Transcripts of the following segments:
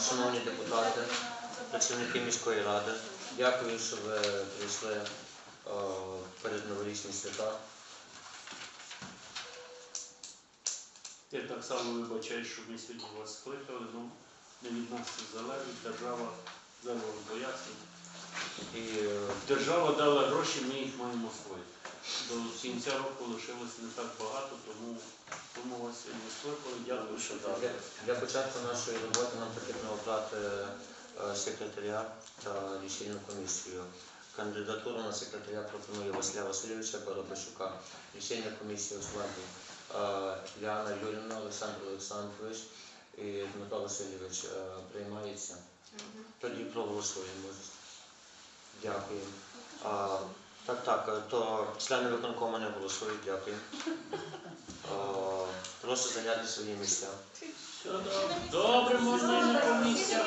Шановні депутати, працівники міської ради, дякую, що ви прийшли е, перед новорічні свята. Я так само вибачаю, що ми сьогодні вас скликали, ну не від нас це залежить, держава зараз пояснює. І е, Держава дала гроші, ми їх маємо освоїти. До кінця року лишилося не так багато, тому, тому вас сьогодні скликали. Дякую, що для, дали. для початку нашої роботи нам потрібно обрати е, секретаря та рішільну комісію. Кандидатуру на секретаря пропонує Василя Васильовича Барабашука. Рішення комісії у складі е, Діана Юрівна, Олександр Олександрович і Дмитро Васильович е, приймається. Тоді проголосуємо. Дякую. А, так, так, е, то члени виконкому не голосують, дякую. А, прошу зайняти свої місця. Добре. Можна і на комісіях.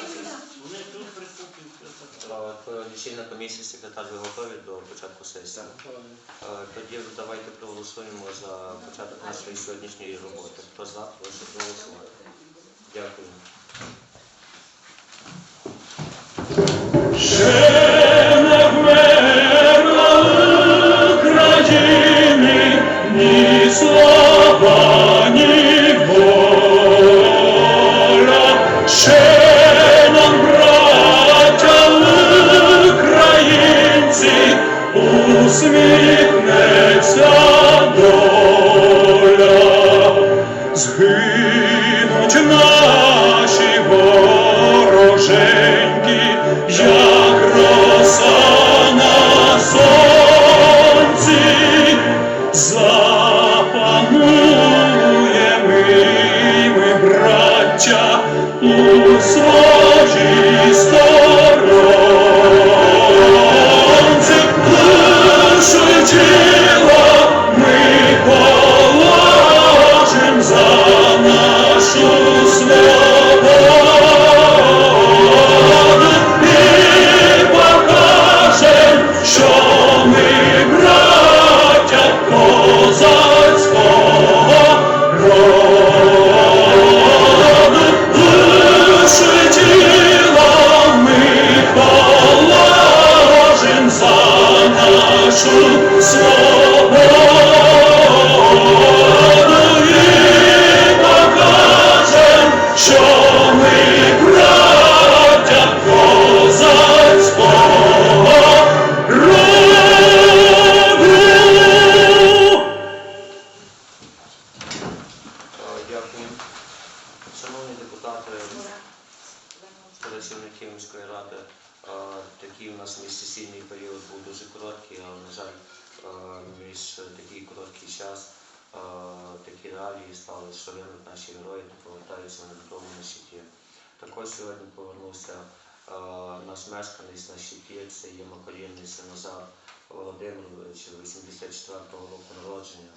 Вони тут присутні. то лічильна комісія, секретар, ви готові до початку сесії? Тоді давайте проголосуємо за початок нашої сьогоднішньої роботи. Хто за, прошу проголосувати. Дякую. Jesús. Е, між такий короткий час е, такі реалії стали, що гинуть наші герої та повертаються вони додому на щиті. Також сьогодні повернувся е, наш мешканець на щиті, це є Макарівний Синозар Володимирович, 84-го року народження.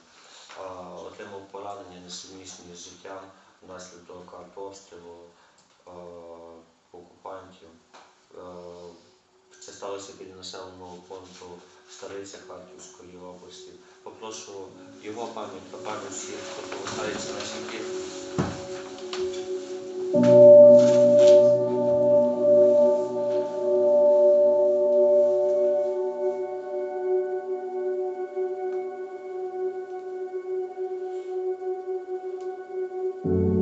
Е, Отримав поранення несумісні з життям внаслідок артобстрілу е, окупантів. Е, Це сталося біля населеного пункту Стариця Харківської області. Попрошу його пам'ять та пам'ять всіх, хто повертається на щиті. Е,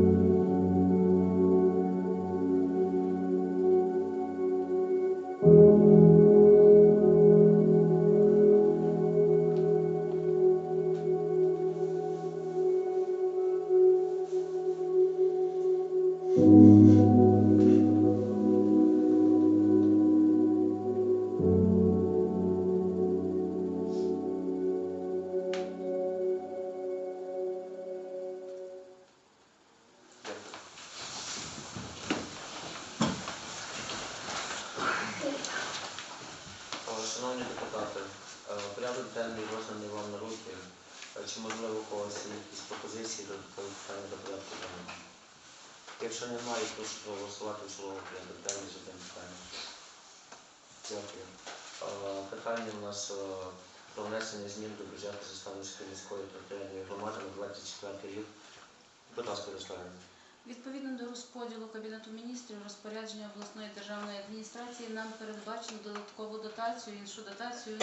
Якщо немає, прошу проголосувати в цілому денний за тим питанням. Дякую. Питання у нас е, про внесення змін до бюджету Заставницької міської територіальної громади на 24 рік. Будь ласка, Руслана. Відповідно до розподілу Кабінету міністрів, розпорядження обласної державної адміністрації нам передбачено додаткову дотацію, іншу дотацію,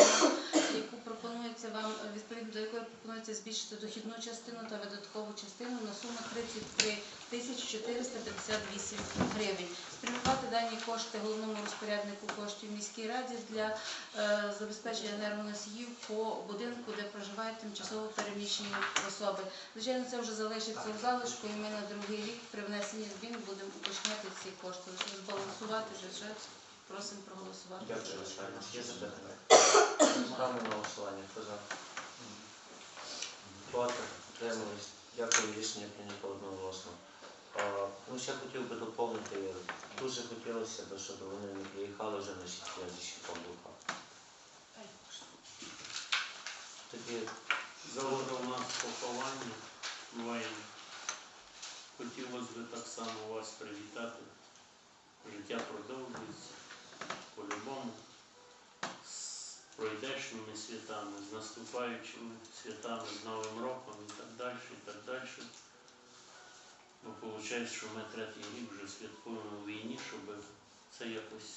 яку пропонується вам, відповідно до якої пропонується збільшити дохідну частину та видаткову частину на суму 33 тисячі 458 гривень. Спрямувати дані кошти головному розпоряднику коштів міській раді для е, забезпечення енергоносіїв по будинку, де проживають тимчасово переміщені особи. Звичайно, це вже залишиться у залишку, і ми на другий рік при внесенні змін будемо уточняти ці кошти. Збалансувати бюджет. Просимо проголосувати. Дякую, Руслана. Є запитання? Ставимо на голосування. Хто за? Проти? Утримались? Дякую, рішення прийнято одноголосно. А, Ну, ще хотів би доповнити, дуже хотілося б, щоб вони не приїхали вже на шістдесят Павлука. Тоді Завтра у нас поховання воїнів. Хотілося б так само вас привітати. Життя продовжується по-любому. З пройдешніми святами, з наступаючими святами, з Новим роком і так далі, і так далі. Бо виходить, що ми третій рік вже святкуємо війні, щоб це якось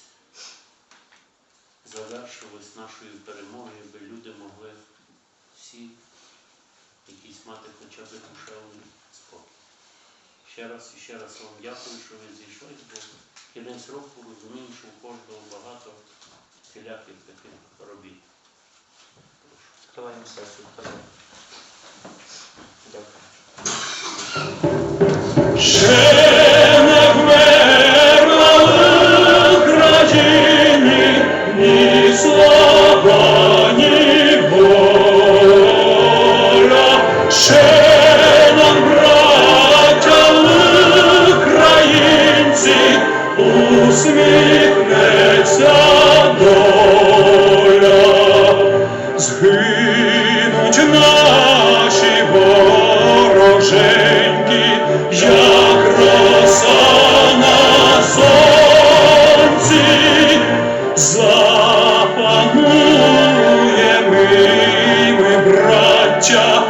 завершилось нашою перемогою, аби люди могли всі якісь мати хоча б душевний спокій. Ще раз і ще раз вам дякую, що ви зійшли, бо кінець року розумію, що у кожного багато всіляких таких робіт. Прошу. сесію. Дякую. Ще життя.